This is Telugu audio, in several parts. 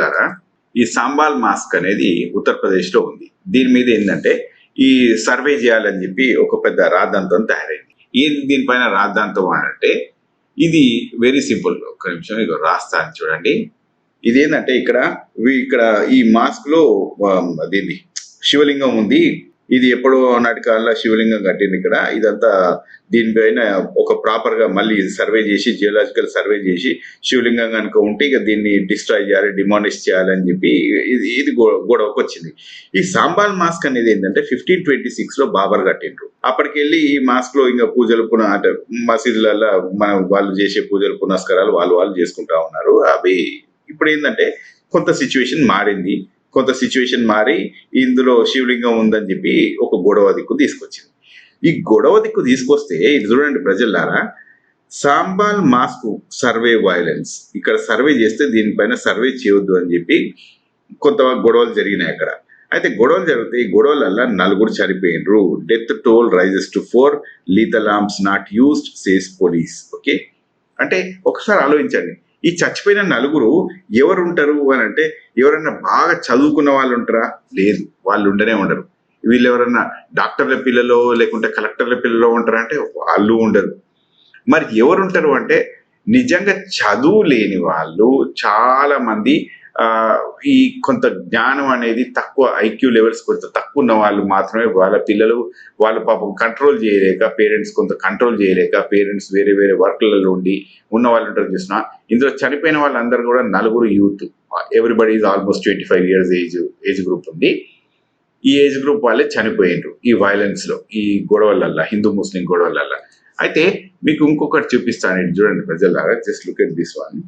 ద్వారా ఈ సాంబాల్ మాస్క్ అనేది ఉత్తరప్రదేశ్లో ఉంది. దీని మీద ఏంటంటే ఈ సర్వే చేయాలని చెప్పి ఒక పెద్ద రాద్ధాంతం తయారైంది. ఏంటి దీనిపైన రాద్ధాంతం అని అంటే ఇది వెరీ సింపుల్. ఒక నిమిషం ఇక రాస్తాను చూడండి. ఇది ఏంటంటే ఇక్కడ ఇక్కడ ఈ మాస్క్లో దీన్ని శివలింగం ఉంది. ఇది ఎప్పుడో నాటి కాలంలో శివలింగం కట్టింది ఇక్కడ. ఇదంతా దీనిపైన ఒక ప్రాపర్గా మళ్ళీ సర్వే చేసి జియోలాజికల్ సర్వే చేసి శివలింగం కనుక ఉంటే ఇక దీన్ని డిస్ట్రాయ్ చేయాలి డిమానిష్ చేయాలని చెప్పి ఇది ఇది గొడవకు వచ్చింది. ఈ సాంబాల్ మాస్క్ అనేది ఏంటంటే ఫిఫ్టీన్ ట్వంటీ సిక్స్లో బాబర్ కట్టిండ్రు. అప్పటికెళ్ళి ఈ మాస్క్లో ఇంకా పూజలు పున అంటే మసీదులలో మన వాళ్ళు చేసే పూజలు పునస్కారాలు వాళ్ళు వాళ్ళు చేసుకుంటా ఉన్నారు. అవి ఇప్పుడు ఏంటంటే కొంత సిచ్యువేషన్ మారింది. కొంత సిచ్యువేషన్ మారి ఇందులో శివలింగం ఉందని చెప్పి ఒక గొడవ దిక్కు తీసుకొచ్చింది. ఈ గొడవ దిక్కు తీసుకొస్తే ఇది చూడండి ప్రజలారా సాంబాల్ మాస్క్ సర్వే వైలెన్స్ ఇక్కడ సర్వే చేస్తే దీనిపైన సర్వే చేయొద్దు అని చెప్పి కొంత గొడవలు జరిగినాయి అక్కడ. అయితే గొడవలు జరిగితే ఈ గొడవలల్ల నలుగురు చనిపోయినరు death toll rises to four lethal arms not used says police okay అంటే ఒకసారి ఆలోచించండి. ఈ చచ్చిపోయిన నలుగురు ఎవరు ఉంటారు అని అంటే ఎవరైనా బాగా చదువుకున్న వాళ్ళు ఉంటారా లేదు. వాళ్ళు ఉండనే ఉండరు. వీళ్ళు ఎవరన్నా డాక్టర్ల పిల్లలో లేకుంటే కలెక్టర్ల పిల్లలో ఉంటారా అంటే వాళ్ళు ఉండరు. మరి ఎవరు ఉంటారు అంటే నిజంగా చదువు లేని వాళ్ళు చాలా మంది ఈ కొంత జ్ఞానం అనేది తక్కువ ఐక్యూ లెవెల్స్ కొంత తక్కువ ఉన్న వాళ్ళు మాత్రమే వాళ్ళ పిల్లలు వాళ్ళ పాపం కంట్రోల్ చేయలేక పేరెంట్స్ కొంత కంట్రోల్ చేయలేక పేరెంట్స్ వేరే వేరే వర్క్లలో ఉండి ఉన్న వాళ్ళు ఉంటారు చూసిన ఇందులో చనిపోయిన వాళ్ళందరూ కూడా నలుగురు youth. Everybody is almost twenty five years age age group ఉంది. ఈ ఏజ్ గ్రూప్ వాళ్ళే చనిపోయిండ్రు ఈ వైలెన్స్లో ఈ గొడవలల్లా హిందూ ముస్లిం గొడవలల్లా. అయితే మీకు ఇంకొకటి చూపిస్తాను చూడండి ప్రజలారా just look at this one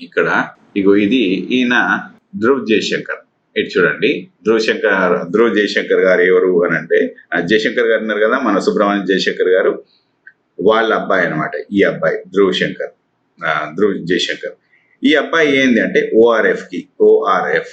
ఇక్కడ. ఇగో ఇది ఈయన ధ్రువ్ జయశంకర్. ఇటు చూడండి. ధ్రువ్ శంకర్ ధ్రువ్ జయశంకర్ గారు ఎవరు అని అంటే జయశంకర్ గారు ఉన్నారు కదా మన సుబ్రహ్మణ్యం జయశంకర్ గారు వాళ్ళ అబ్బాయి అన్నమాట ఈ అబ్బాయి ధ్రువ్ శంకర్. ఆ, ధ్రువ్ జయశంకర్. ఈ అబ్బాయి ఏంది అంటే ఓఆర్ఎఫ్కి ఓఆర్ఎఫ్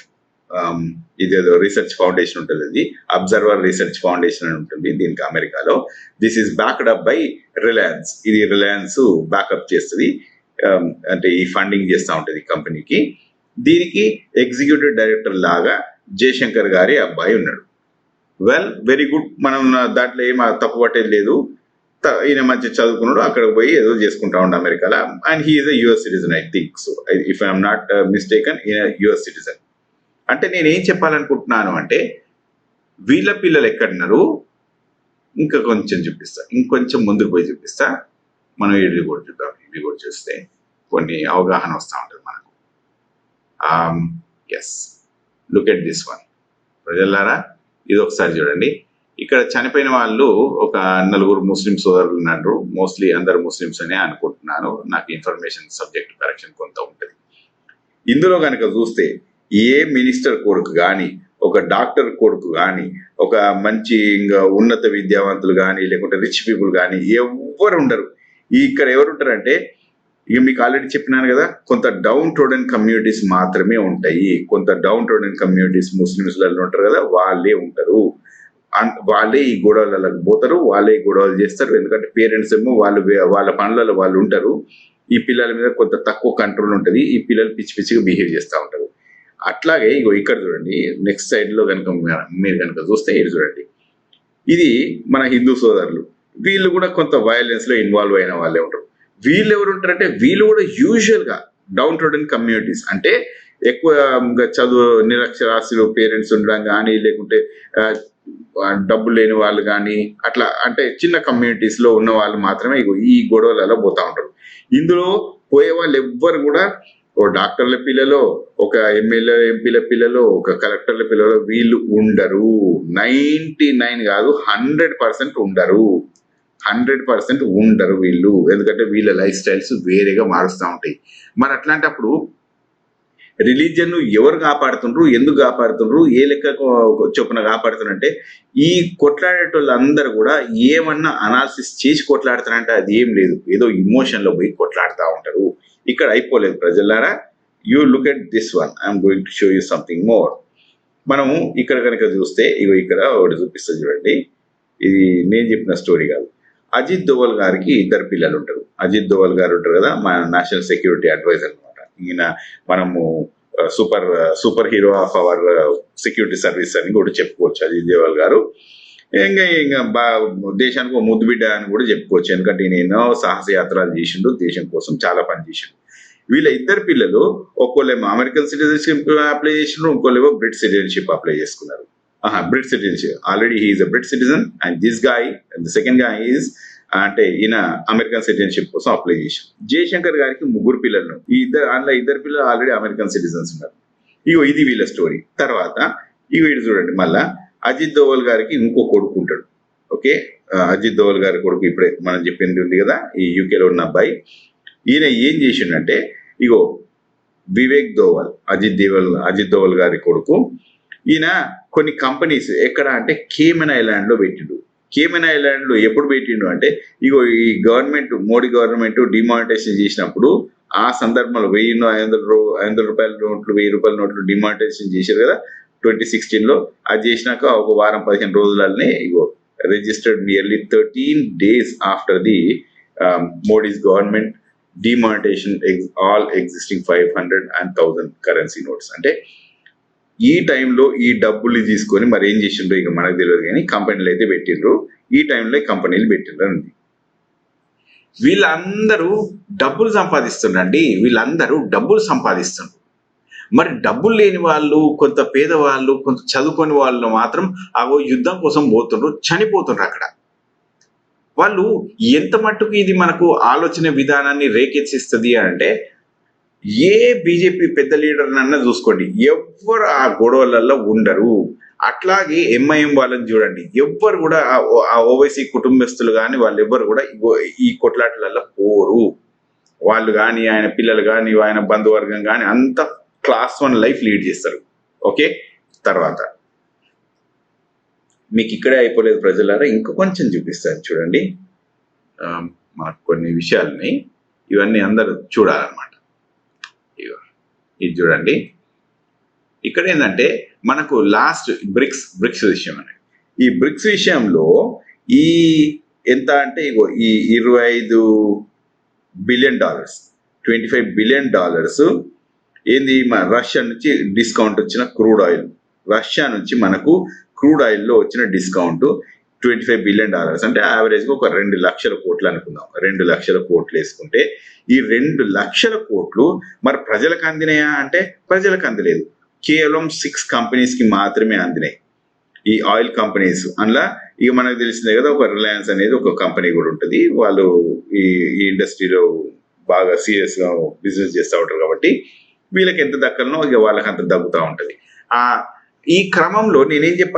ఇదేదో రీసెర్చ్ ఫౌండేషన్ ఉంటుంది ఇది అబ్జర్వర్ రీసెర్చ్ ఫౌండేషన్ అని ఉంటుంది దీనికి అమెరికాలో. This is backed up by Reliance ఇది రిలయన్స్ బ్యాకప్ చేస్తుంది. Um, అంటే ఈ ఫండింగ్ చేస్తూ ఉంటుంది ఈ కంపెనీకి దీనికి ఎగ్జిక్యూటివ్ డైరెక్టర్ లాగా జయశంకర్ గారి అబ్బాయి ఉన్నాడు. వెల్ వెరీ గుడ్ మనం దాంట్లో ఏం తప్పు పట్టేది లేదు. ఈయన మంచి చదువుకున్నాడు అక్కడ పోయి ఏదో చేసుకుంటా ఉండే అమెరికాలో. And he is a US citizen I think so if I'm not mistaken ఈయన యుఎస్ సిటిజన్ అంటే నేను ఏం చెప్పాలనుకుంటున్నాను అంటే వీళ్ళ పిల్లలు ఎక్కడున్నారు? ఇంకా కొంచెం చూపిస్తా. ఇంకొంచెం ముందుకు పోయి చూపిస్తా. మనం ఇవి కూడా చూద్దాం. ఇవి కూడా చూస్తే కొన్ని అవగాహన వస్తూ ఉంటుంది మనకు. Yes look at this one ప్రజలారా ఇది ఒకసారి చూడండి. ఇక్కడ చనిపోయిన వాళ్ళు ఒక నలుగురు ముస్లిం సోదరులు ఉన్నారు. మోస్ట్లీ అందరు ముస్లిమ్స్ అనే అనుకుంటున్నాను. నాకు ఇన్ఫర్మేషన్ సబ్జెక్ట్ కరెక్షన్ కొంత ఉంటుంది. ఇందులో కనుక చూస్తే ఏ మినిస్టర్ కొడుకు కానీ ఒక డాక్టర్ కొడుకు కానీ ఒక మంచి ఇంకా ఉన్నత విద్యావంతులు కానీ లేకుంటే రిచ్ పీపుల్ కానీ ఎవ్వరు ఉండరు. ఈ ఇక్కడ ఎవరుంటారంటే ఇక మీకు ఆల్రెడీ చెప్పినాను కదా కొంత డౌన్ ట్రోడన్ కమ్యూనిటీస్ మాత్రమే ఉంటాయి. కొంత డౌన్ ట్రోడన్ కమ్యూనిటీస్ ముస్లిమ్స్లలో ఉంటారు కదా వాళ్ళే ఉంటారు. అన్- వాళ్ళే ఈ గొడవలకు పోతారు వాళ్ళే గొడవలు చేస్తారు. ఎందుకంటే పేరెంట్స్ ఏమో వాళ్ళు వాళ్ళ పనులలో వాళ్ళు ఉంటారు. ఈ పిల్లల మీద కొంత తక్కువ కంట్రోల్ ఉంటుంది. ఈ పిల్లలు పిచ్చి పిచ్చిగా బిహేవ్ చేస్తూ ఉంటారు. అట్లాగే ఇగో ఇక్కడ చూడండి నెక్స్ట్ సైడ్లో కనుక మీరు కనుక చూస్తే ఇది చూడండి. ఇది మన హిందూ సోదరులు. వీళ్ళు కూడా కొంత వైలెన్స్లో ఇన్వాల్వ్ అయిన వాళ్ళే ఉంటారు. వీళ్ళు ఎవరు ఉంటారంటే వీళ్ళు కూడా యూజువల్గా డౌన్ ట్రోడన్ కమ్యూనిటీస్ అంటే ఎక్కువ చదువు నిరక్షరాస్యులు పేరెంట్స్ ఉండడం కానీ లేకుంటే డబ్బు లేని వాళ్ళు కానీ అట్లా అంటే చిన్న కమ్యూనిటీస్లో ఉన్న వాళ్ళు మాత్రమే ఈ గొడవలలో పోతా ఉంటారు. ఇందులో పోయే వాళ్ళు ఎవ్వరు కూడా ఓ డాక్టర్ల పిల్లలో ఒక ఎమ్మెల్యే ఎంపీల పిల్లలో ఒక కలెక్టర్ల పిల్లలో వీళ్ళు ఉండరు. నైన్టీ నైన్ కాదు హండ్రెడ్ పర్సెంట్ ఉండరు. హండ్రెడ్ పర్సెంట్ ఉండరు వీళ్ళు. ఎందుకంటే వీళ్ళ లైఫ్ స్టైల్స్ వేరేగా మారుస్తూ ఉంటాయి. మరి అట్లాంటప్పుడు రిలీజియన్ను ఎవరు కాపాడుతుండ్రు? ఎందుకు కాపాడుతుండ్రు? ఏ లెక్క చొప్పున కాపాడుతున్నారంటే ఈ కొట్లాడేటోళ్ళందరూ కూడా ఏమన్నా అనాలిసిస్ చేసి కొట్లాడుతారంటే అది ఏం లేదు. ఏదో ఇమోషన్లో పోయి కొట్లాడుతూ ఉంటారు. ఇక్కడ అయిపోలేదు ప్రజలారా. You look at this one. I'm going to show you something more. మనము ఇక్కడ కనుక చూస్తే ఇగో ఇక్కడ ఒకటి చూపిస్తుంది చూడండి. ఇది నేను చెప్పిన స్టోరీ కాదు. అజిత్ దోవల్ గారికి ఇద్దరు పిల్లలు ఉంటారు. అజిత్ దోవల్ గారు ఉంటారు కదా మన నేషనల్ సెక్యూరిటీ అడ్వైజర్ అనమాట ఈయన మనము super super hero of our security service అని కూడా చెప్పుకోవచ్చు అజిత్ దేవల్ గారు. ఇంకా ఇంకా బా దేశానికి ఒక ముద్దు బిడ్డ అని కూడా చెప్పుకోవచ్చు. ఎందుకంటే ఈయన ఎన్నో సాహస యాత్రలు చేసిండు దేశం కోసం చాలా పని చేసిండు. వీళ్ళ ఇద్దరు పిల్లలు ఒక్కోళ్ళేమో అమెరికన్ సిటిజన్షిప్ అప్లై చేసిండ్రు ఇంకోళ్ళేమో బ్రిటిష్ సిటిజన్షిప్ అప్లై చేసుకున్నారు. ఆహా brit citizenship already he's a brit citizen and this guy the second guy is అంటే ఈయన అమెరికన్ సిటిజన్షిప్ కోసం అప్లై చేశాం జయశంకర్ గారికి ముగ్గురు పిల్లలు. ఈ ఇద్దరు అందులో ఇద్దరు పిల్లలు ఆల్రెడీ అమెరికన్ సిటిజన్స్ ఉన్నారు. ఇగో ఇది వీళ్ళ స్టోరీ తర్వాత ఇగో ఇది చూడండి మళ్ళా అజిత్ దోవల్ గారికి ఇంకో కొడుకు ఉంటాడు. ఓకే? అజిత్ దోవల్ గారి కొడుకు ఇప్పుడే మనం చెప్పింది ఉంది కదా ఈ యూకేలో ఉన్న అబ్బాయి. ఈయన ఏం చేసిండంటే ఇగో వివేక్ దోవల్ అజిత్ దేవల్ అజిత్ దోవల్ గారి కొడుకు ఈయన కొన్ని కంపెనీస్ ఎక్కడ అంటే కేమెన్ ఐలాండ్లో పెట్టిండు. కేమెన్ ఐలాండ్లో ఎప్పుడు పెట్టిండు అంటే ఇగో ఈ గవర్నమెంట్ మోడీ గవర్నమెంట్ డిమానిటైజేషన్ చేసినప్పుడు ఆ సందర్భంలో వెయ్యి ఐదు వందల రూ రూపాయల నోట్లు వెయ్యి రూపాయల నోట్లు డిమానిటైజేషన్ చేశారు కదా ట్వంటీ సిక్స్టీన్లో. అది చేసినాక ఒక వారం పదిహేను రోజులనే ఇగో registered nearly thirteen days after the Modi's government demonetisation all existing five hundred and thousand currency notes అంటే ఈ టైంలో ఈ డబ్బులు తీసుకొని మరి ఏం చేసిండ్రు ఇక మనకు తెలియదు కానీ కంపెనీలు అయితే పెట్టిండ్రు. ఈ టైంలో కంపెనీలు పెట్టిండ్రు అని వీళ్ళందరూ డబ్బులు సంపాదిస్తుండండి. వీళ్ళందరూ డబ్బులు సంపాదిస్తుండ్రు. మరి డబ్బులు లేని వాళ్ళు కొంత పేదవాళ్ళు కొంత చదువుకొని వాళ్ళు మాత్రం అవో యుద్ధం కోసం పోతుండ్రు చనిపోతుండ్రు అక్కడ. వాళ్ళు ఎంత మట్టుకు ఇది మనకు ఆలోచన విధానాన్ని రేకెత్తిస్తుంది అంటే ఏ బీజేపీ పెద్ద లీడర్నన్నా చూసుకోండి. ఎవ్వరు ఆ గొడవలలో ఉండరు. అట్లాగే ఎంఐఎం వాళ్ళని చూడండి. ఎవ్వరు కూడా ఆ- ఓవైసీ కుటుంబస్తులు కానీ వాళ్ళు ఎవ్వరు కూడా ఈ కొట్లాటలలో పోరు. వాళ్ళు కానీ ఆయన పిల్లలు కానీ ఆయన బంధువర్గం కానీ అంత క్లాస్ వన్ లైఫ్ లీడ్ చేస్తారు. ఓకే? తర్వాత. మీకు ఇక్కడే అయిపోలేదు ప్రజలారా? ఇంకా కొంచెం చూపిస్తాను చూడండి. మనకు కొన్ని విషయాలని ఇవన్నీ అందరూ చూడాలన్నమాట. ఇది చూడండి. ఇక్కడ ఏంటంటే మనకు లాస్ట్ బ్రిక్స్ బ్రిక్స్ విషయం అనేది. ఈ బ్రిక్స్ విషయంలో ఈ ఎంత అంటే ఇగో ఈ ఇరవై ఐదు billion dollars twenty five billion dollars ఏంది? మన రష్యా నుంచి డిస్కౌంట్ వచ్చిన క్రూడ్ ఆయిల్ రష్యా నుంచి మనకు క్రూడ్ ఆయిల్లో వచ్చిన discount twenty five billion dollars అంటే యావరేజ్గా ఒక రెండు లక్షల కోట్లు అనుకుందాం. రెండు లక్షల కోట్లు వేసుకుంటే ఈ రెండు లక్షల కోట్లు మరి ప్రజలకు అందినాయా అంటే ప్రజలకు అందలేదు. కేవలం సిక్స్ కంపెనీస్కి మాత్రమే అందినాయి. ఈ ఆయిల్ కంపెనీస్ అందులో ఇక మనకు తెలిసిందే కదా ఒక రిలయన్స్ అనేది ఒక కంపెనీ కూడా ఉంటుంది. వాళ్ళు ఈ ఈ ఇండస్ట్రీలో బాగా సీరియస్గా బిజినెస్ చేస్తూ ఉంటారు కాబట్టి వీళ్ళకి ఎంత దక్కలనో ఇక వాళ్ళకి అంత దగ్గుతూ ఉంటుంది. ఆ ఈ క్రమంలో నేనేం చెప్ప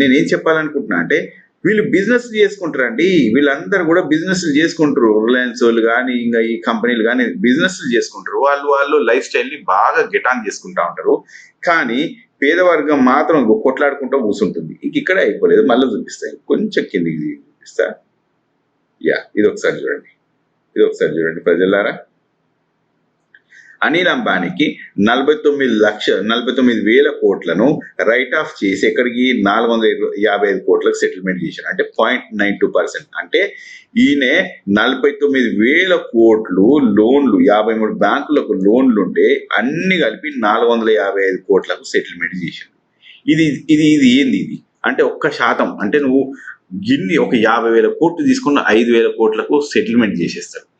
నేనేం చెప్పాలనుకుంటున్నా అంటే వీళ్ళు బిజినెస్ చేసుకుంటారండి. వీళ్ళందరూ కూడా బిజినెస్ చేసుకుంటారు. రిలయన్స్ వాళ్ళు కానీ ఇంకా ఈ కంపెనీలు కానీ బిజినెస్ చేసుకుంటారు. వాళ్ళు వాళ్ళు లైఫ్ స్టైల్ని బాగా గిటాన్ చేసుకుంటా ఉంటారు. కానీ పేదవర్గం మాత్రం కొట్లాడుకుంటూ కూర్చుంటుంది ఇంక ఇక్కడ అయిపోలేదు. మళ్ళీ చూపిస్తాయి కొంచెం కిందికి చూపిస్తా యా ఇది ఒకసారి చూడండి. ఇది ఒకసారి చూడండి. ప్రజలారా అనిల్ అంబానీకి నలభై తొమ్మిది లక్ష నలభై తొమ్మిది వేల కోట్లను రైట్ ఆఫ్ చేసి ఎక్కడికి నాలుగు వందల యాభై ఐదు కోట్లకు సెటిల్మెంట్ చేశారు. అంటే పాయింట్ నైన్ టూ పర్సెంట్ అంటే ఈయన నలభై తొమ్మిది వేల కోట్లు లోన్లు యాభై మూడు బ్యాంకులకు లోన్లు ఉంటే అన్ని కలిపి నాలుగు వందల యాభై ఐదు కోట్లకు సెటిల్మెంట్ చేశారు. ఇది ఇది ఇది ఏంది ఇది? అంటే ఒక్క శాతం. అంటే నువ్వు గిన్ని ఒక యాభై వేల కోట్లు తీసుకున్న ఐదు వేల కోట్లకు సెటిల్మెంట్ చేసేస్తారు.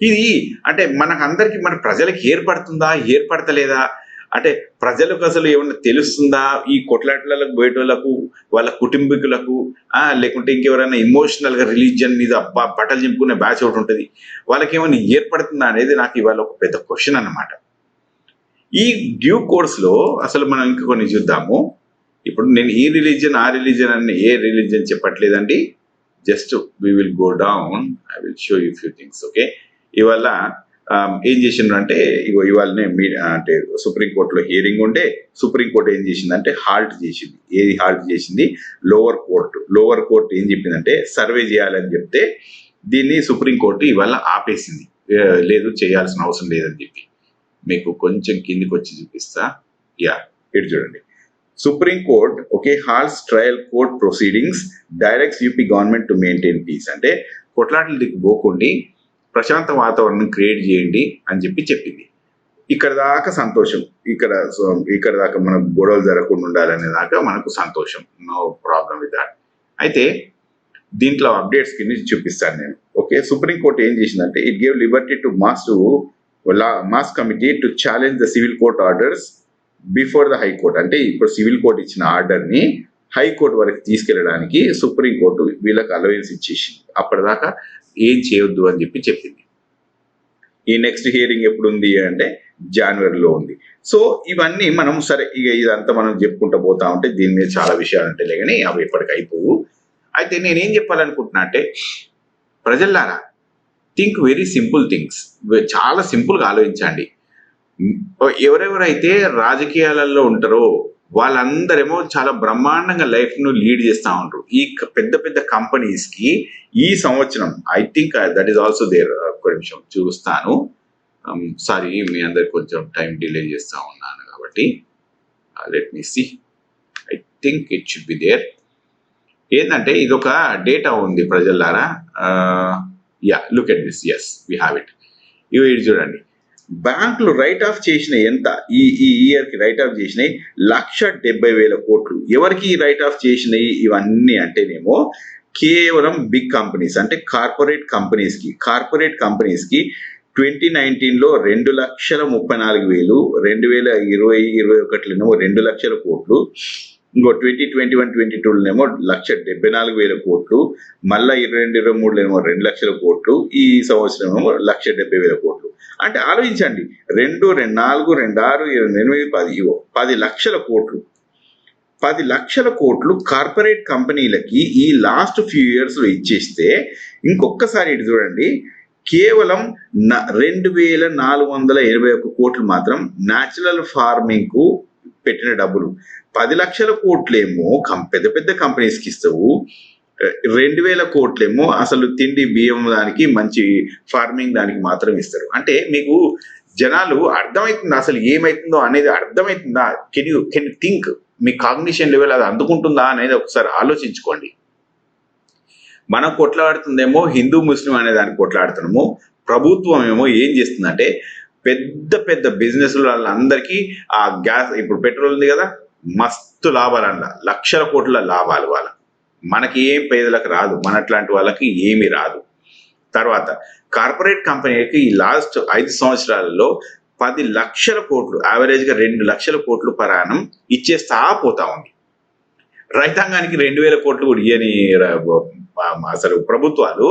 ఇది అంటే మనకు మన ప్రజలకు ఏర్పడుతుందా ఏర్పడతలేదా? అంటే ప్రజలకు అసలు ఏమన్నా తెలుస్తుందా? ఈ కొట్లాటలకు పోయేటోళ్ళకు వాళ్ళ కుటుంబీకులకు లేకుంటే ఇంకెవరైనా ఇమోషనల్గా రిలీజియన్ మీద అబ్బా బట్టలు చింపుకునే బ్యాచ్ ఒకటి ఉంటుంది. వాళ్ళకి ఏమైనా ఏర్పడుతుందా అనేది నాకు ఇవాళ ఒక పెద్ద క్వశ్చన్ అన్నమాట. ఈ డ్యూ కోర్స్లో అసలు మనం ఇంకా కొన్ని చూద్దాము. ఇప్పుడు నేను ఈ రిలీజియన్ ఆ రిలీజియన్ అని ఏ religion చెప్పట్లేదండి. Just we will go down I will show you few things okay ఇవాళ ఏం చేసిండ్రు అంటే ఇగో ఇవాళనే మీ అంటే సుప్రీంకోర్టులో హియరింగ్ ఉంటే సుప్రీంకోర్టు ఏం చేసిందంటే హాల్ట్ చేసింది. ఏది హాల్ట్ చేసింది? లోవర్ కోర్టు లోవర్ కోర్టు ఏం చెప్పిందంటే సర్వే చేయాలని చెప్తే దీన్ని సుప్రీంకోర్టు ఇవాళ ఆపేసింది. లేదు చేయాల్సిన అవసరం లేదని చెప్పి. మీకు కొంచెం కిందికి వచ్చి చూపిస్తా. యా ఇటు చూడండి. Supreme court okay halts trial court proceedings directs UP government to maintain peace అంటే కొట్లాటలు దిక్కు పోకుండా ప్రశాంత వాతావరణం క్రియేట్ చేయండి అని చెప్పి చెప్పింది. ఇక్కడ దాకా సంతోషం. ఇక్కడ సో ఇక్కడ దాకా మనకు గొడవలు జరగకుండా ఉండాలనే దాకా మనకు సంతోషం. నో ప్రాబ్లం విత్ దాట్ అయితే దీంట్లో అప్డేట్స్ కింద చూపిస్తాను నేను. ఓకే సుప్రీం కోర్ట్ ఏం చేసిందంటే it gave liberty to mosque to mosque committee to challenge the civil court orders before the high court అంటే ఇప్పుడు సివిల్ కోర్ట్ ఇచ్చిన ఆర్డర్ని హైకోర్టు వరకు తీసుకెళ్ళడానికి సుప్రీం కోర్టు వీళ్ళకి అలవెన్స్ ఇచ్చేసింది. అప్పటిదాకా ఏం చేయొద్దు అని చెప్పి చెప్పింది. ఈ నెక్స్ట్ హియరింగ్ ఎప్పుడు ఉంది అంటే జనవరిలో ఉంది. సో ఇవన్నీ మనం సరే ఇక ఇదంతా మనం చెప్పుకుంటూ పోతా ఉంటే దీని మీద చాలా విషయాలు ఉంటాయి కానీ అవి ఎప్పటికి అయిపోవు. అయితే నేనేం చెప్పాలనుకుంటున్నా అంటే ప్రజల్లారా థింక్ వెరీ సింపుల్ థింగ్స్ చాలా సింపుల్గా ఆలోచించండి. ఎవరెవరైతే రాజకీయాలలో ఉంటారో వాళ్ళందరేమో చాలా బ్రహ్మాండంగా లైఫ్ను లీడ్ చేస్తూ ఉంటారు ఈ పెద్ద పెద్ద కంపెనీస్కి ఈ సంవత్సరం I think that is also there ఒక నిమిషం చూస్తాను. Um, సారీ మీ అందరికి కొంచెం టైం డిలే చేస్తూ ఉన్నాను కాబట్టి let me see I think it should be there ఏంటంటే ఇది ఒక డేటా ఉంది ప్రజల్లారా? Yeah look at this yes we have it ఇవి ఇది చూడండి. బ్యాంకులు రైట్ ఆఫ్ చేసినాయి ఎంత? ఈ ఈ ఇయర్కి రైట్ ఆఫ్ చేసినాయి లక్ష డెబ్బై వేల కోట్లు. ఎవరికి రైట్ ఆఫ్ చేసినాయి ఇవన్నీ అంటేనేమో కేవలం బిగ్ కంపెనీస్ అంటే కార్పొరేట్ కంపెనీస్కి. కార్పొరేట్ కంపెనీస్కి ట్వంటీ నైన్టీన్లో రెండు లక్షల ముప్పై నాలుగు వేలు రెండు వేల ఇరవై ఇరవై ఒకటిలోనేమో రెండు లక్షల కోట్లు. ఇంకో ట్వంటీ ట్వంటీ వన్ ట్వంటీ టూలోనేమో లక్ష డెబ్బై నాలుగు వేల కోట్లు మళ్ళీ ఇరవై రెండు ఇరవై మూడులోనేమో రెండు లక్షల కోట్లు ఈ సంవత్సరం ఏమో లక్ష డెబ్బై వేల కోట్లు. అంటే ఆలోచించండి రెండు రెండు నాలుగు రెండు ఆరు ఇరవై ఎనిమిది పది ఇవో పది లక్షల కోట్లు. పది లక్షల కోట్లు కార్పొరేట్ కంపెనీలకి ఈ లాస్ట్ ఫ్యూ ఇయర్స్లో ఇచ్చేస్తే ఇంకొకసారి ఇటు చూడండి కేవలం న- రెండు వేల నాలుగు వందల ఇరవై ఒక్క కోట్లు మాత్రం న్యాచురల్ ఫార్మింగ్కు పెట్టిన డబ్బులు. పది లక్షల కోట్లేమో కం- పెద్ద పెద్ద కంపెనీస్కి ఇస్తావు. రెండు వేల కోట్లేమో అసలు తిండి బియ్యం దానికి మంచి ఫార్మింగ్ దానికి మాత్రం ఇస్తారు. అంటే మీకు జనాలు అర్థమవుతుందా అసలు ఏమవుతుందో అనేది అర్థమవుతుందా కెన్ యూ కెన్ థింక్ మీ కాగ్నిషన్ లెవెల్ అది అందుకుంటుందా అనేది ఒకసారి ఆలోచించుకోండి. మనం కొట్లాడుతుందేమో హిందూ ముస్లిం అనే దానికి కొట్లాడుతున్నాము. ప్రభుత్వం ఏమో ఏం చేస్తుందంటే పెద్ద పెద్ద బిజినెస్ వాళ్ళందరికీ ఆ గ్యాస్ ఇప్పుడు పెట్రోల్ ఉంది కదా మస్తు లాభాలు అన్న లక్షల కోట్ల లాభాలు వాళ్ళ. మనకి ఏం పేదలకు రాదు మనట్లాంటి వాళ్ళకి ఏమీ రాదు. తర్వాత కార్పొరేట్ కంపెనీకి ఈ లాస్ట్ ఐదు సంవత్సరాలలో పది లక్షల కోట్లు యావరేజ్గా రెండు లక్షల కోట్లు పరాణం ఇచ్చేస్తా పోతా ఉంది. రైతాంగానికి రెండు వేల కోట్లు కూడా ఇయ్యని అసలు ప్రభుత్వాలు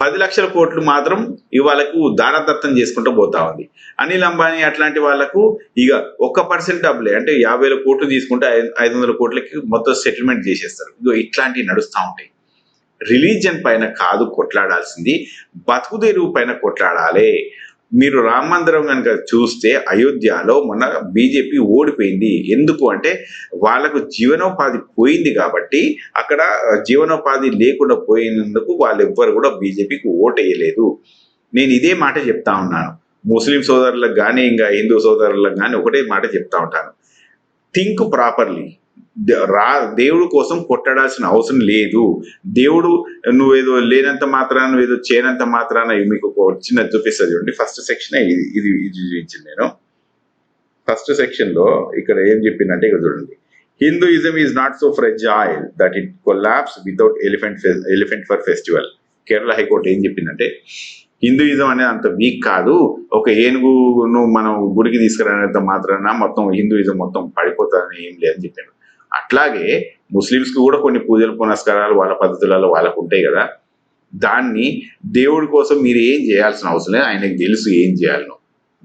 పది లక్షల కోట్లు మాత్రం ఇవాళకు దానదత్తం చేసుకుంటూ పోతా ఉంది. అనిల్ అంబానీ అట్లాంటి వాళ్ళకు ఇక ఒక్క పర్సెంట్ డబ్బులే అంటే యాభై వేల కోట్లు తీసుకుంటే ఐదు వందల కోట్లకి మొత్తం సెటిల్మెంట్ చేసేస్తారు. ఇగో ఇట్లాంటివి నడుస్తూ ఉంటాయి. రిలీజియన్ పైన కాదు కొట్లాడాల్సింది బతుకుదేరువు పైన కొట్లాడాలి. మీరు రామ మందిరం కనుక చూస్తే అయోధ్యలో మొన్న బీజేపీ ఓడిపోయింది. ఎందుకు అంటే వాళ్ళకు జీవనోపాధి పోయింది కాబట్టి అక్కడ జీవనోపాధి లేకుండా పోయినందుకు వాళ్ళు ఎవ్వరు కూడా బీజేపీకి ఓటేయలేదు. నేను ఇదే మాట చెప్తా ఉన్నాను. ముస్లిం సోదరులకు కానీ ఇంకా హిందూ సోదరులకు కానీ ఒకటే మాట చెప్తా ఉంటాను. Think properly. రా దేవుడు కోసం కొట్టడాల్సిన అవసరం లేదు. దేవుడు నువ్వేదో లేనంత మాత్రాన నువ్వేదో చేయనంత మాత్రాన మీకు ఒక చిన్న చూపిస్తుంది చూడండి. ఫస్ట్ సెక్షన్ ఇది ఇది చూపించింది నేను. ఫస్ట్ సెక్షన్లో ఇక్కడ ఏం చెప్పిందంటే ఇక్కడ చూడండి. Hinduism is not so fragile that it collapse without elephant elephant for festival Kerala high court ఏం చెప్పిందంటే హిందూయిజం అనేది అంత వీక్ కాదు. ఒక ఏనుగును మనం గుడికి తీసుకురానంత మాత్రాన మొత్తం హిందూయిజం మొత్తం పడిపోతుందని ఏం లేదని చెప్పాను అట్లాగే ముస్లిమ్స్కి కూడా కొన్ని పూజలు పునస్కారాలు వాళ్ళ పద్ధతులలో వాళ్ళకు ఉంటాయి కదా. దాన్ని దేవుడి కోసం మీరు ఏం చేయాల్సిన అవసరం లేదు. ఆయనకు తెలుసు ఏం చేయాలనో.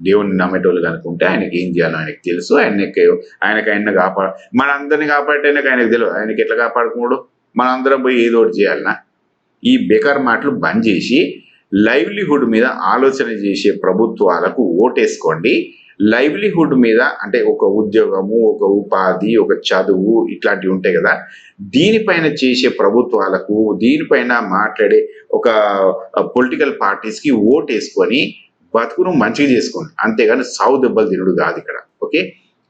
దేవుడిని నమ్మేటోళ్ళు కనుకుంటే ఆయనకి ఏం చేయాలో ఆయనకు తెలుసు. ఆయనకి ఆయనకి ఆయన కాపాడ మన అందరిని కాపాడటానికి ఆయనకు తెలియదు ఆయనకి ఎట్లా కాపాడుకోడు మనందరం పోయి ఏదో ఒకటి చేయాలనా? ఈ బేకార్ మాటలు బంద్ చేసి లైవ్లీహుడ్ మీద ఆలోచన చేసే ప్రభుత్వాలకు ఓటేసుకోండి. లైవ్లీహుడ్ మీద అంటే ఒక ఉద్యోగము ఒక ఉపాధి ఒక చదువు ఇట్లాంటివి ఉంటాయి కదా దీనిపైన చేసే ప్రభుత్వాలకు దీనిపైన మాట్లాడే ఒక పొలిటికల్ పార్టీస్కి ఓట్ వేసుకొని బతుకును మంచిగా చేసుకోండి. అంతేగాని సావు దెబ్బలు తినుడు కాదు ఇక్కడ. ఓకే?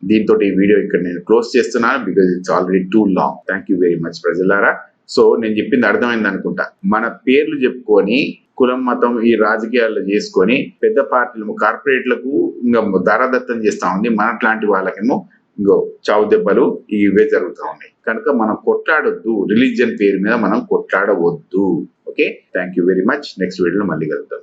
దీంతో ఈ వీడియో ఇక్కడ నేను క్లోజ్ చేస్తున్నాను because it's already too long. Thank you very much ప్రజలారా. సో నేను చెప్పింది అర్థమైంది అనుకుంటా మన పేర్లు చెప్పుకొని కులం మతం ఈ రాజకీయాలు చేసుకొని పెద్ద పార్టీలు కార్పొరేట్లకు ఇంకా దారాదత్తం చేస్తా ఉంది. మనట్లాంటి వాళ్ళకేమో ఇంకో చావు దెబ్బలు ఇవే జరుగుతూ ఉన్నాయి. కనుక మనం కొట్లాడొద్దు. రిలీజియన్ పేరు మీద మనం కొట్లాడవద్దు. Okay? Thank you very much. Next వీడియోలో మళ్ళీ కలుద్దాం.